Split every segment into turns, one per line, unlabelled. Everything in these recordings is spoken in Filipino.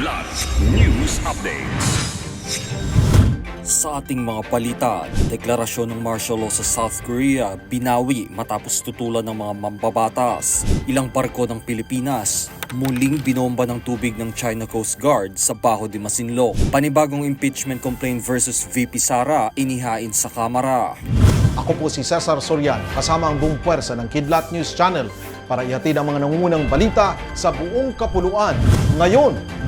Kidlat News Updates.
Sa ating mga palita, deklarasyon ng martial law sa South Korea binawi matapos tutulan ng mga mambabatas. Ilang barko ng Pilipinas muling binomba ng tubig ng China Coast Guard sa Baho de Masinloc. Panibagong impeachment complaint versus VP Sara inihain sa Kamara.
Ako po si Cesar Sorian, kasama ang buong puwersa ng Kidlat News Channel para ihatid ang mga nangungunang balita sa buong kapuluan. Ngayon,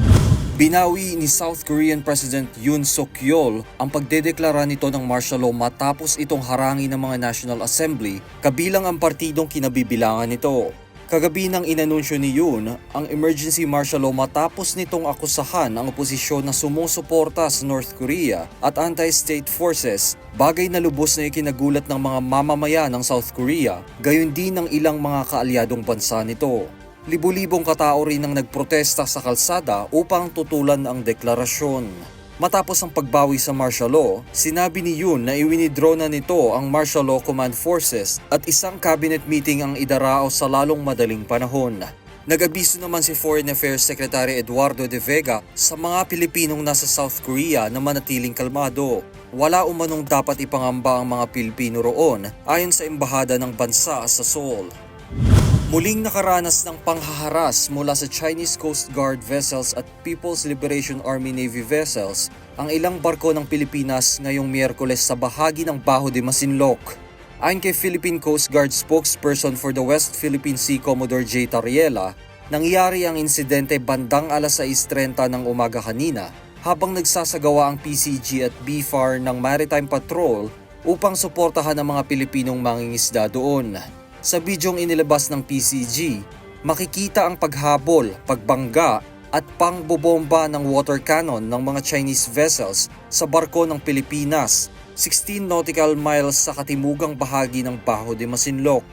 Binawi ni South Korean President Yoon Suk Yeol ang pagdedeklara nito ng martial law matapos itong harangin ng mga National Assembly kabilang ang partidong kinabibilangan nito. Kagabi nang inanunsyo ni Yoon ang emergency martial law matapos nitong akusahan ang oposisyon na sumusuporta sa North Korea at anti-state forces, bagay na lubos na ikinagulat ng mga mamamayan ng South Korea, gayon din ng ilang mga kaalyadong bansa nito. Libo-libong katao rin ang nagprotesta sa kalsada upang tutulan ang deklarasyon. Matapos ang pagbawi sa martial law, sinabi ni Yoon na iwinidraw na nito ang Martial Law Command Forces at isang cabinet meeting ang idarao sa lalong madaling panahon. Nag-abiso naman si Foreign Affairs Secretary Eduardo de Vega sa mga Pilipinong nasa South Korea na manatiling kalmado. Wala umanong dapat ipangamba ang mga Pilipino roon ayon sa embahada ng bansa sa Seoul. Muling nakaranas ng panghaharas mula sa Chinese Coast Guard vessels at People's Liberation Army Navy vessels ang ilang barko ng Pilipinas ngayong Miyerkules sa bahagi ng Baho de Masinloc. Ayon kay Philippine Coast Guard spokesperson for the West Philippine Sea Commodore J. Tariela, nangyari ang insidente bandang alas 6.30 ng umaga kanina habang nagsasagawa ang PCG at BFAR ng Maritime Patrol upang suportahan ang mga Pilipinong mangingisda doon. Sa bidyong inilabas ng PCG, makikita ang paghabol, pagbangga at pangbobomba ng water cannon ng mga Chinese vessels sa barko ng Pilipinas, 16 nautical miles sa katimugang bahagi ng Baho de Masinloc.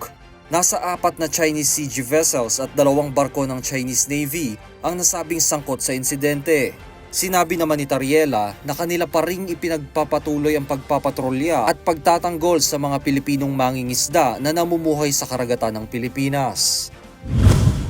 Nasa apat na Chinese siege vessels at dalawang barko ng Chinese Navy ang nasabing sangkot sa insidente. Sinabi naman ni Tariela na kanila pa ring ipinagpapatuloy ang pagpapatrolya at pagtatanggol sa mga Pilipinong mangingisda na namumuhay sa karagatan ng Pilipinas.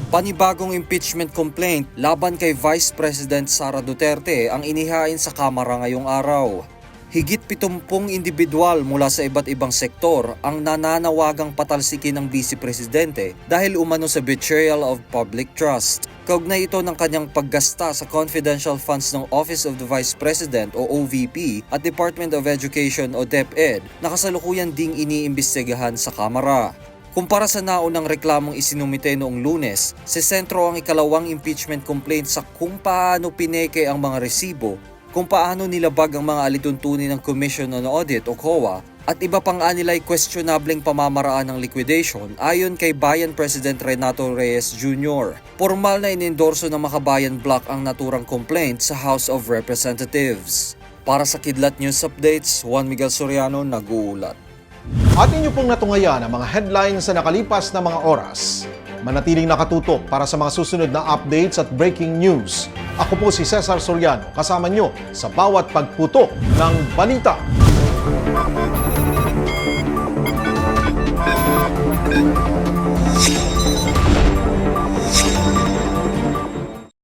Panibagong impeachment complaint laban kay Vice President Sara Duterte ang inihain sa Kamara ngayong araw. Higit 70 individual mula sa iba't ibang sektor ang nananawagang patalsikin ng Vice Presidente dahil umano sa betrayal of public trust. Kaugnay ito ng kanyang paggasta sa confidential funds ng Office of the Vice President o OVP at Department of Education o DepEd na kasalukuyan ding iniimbestigahan sa Kamara. Kumpara sa naunang reklamong isinumite noong lunes, sa sentro ang ikalawang impeachment complaint sa kung paano pineke ang mga resibo, kung paano nilabag ang mga alituntunin ng Commission on Audit o COA, at iba pang anilay questionableng pamamaraan ng liquidation ayon kay Bayan President Renato Reyes Jr. Formal na inendorso ng Makabayan Block ang naturang complaint sa House of Representatives. Para sa Kidlat News Updates, Juan Miguel Soriano nag-uulat.
atin niyo pong natungayan ang mga headlines sa nakalipas na mga oras. Manatiling nakatutok para sa mga susunod na updates at breaking news. Ako po si Cesar Soriano, kasama niyo sa bawat pagputok ng balita. Thank you.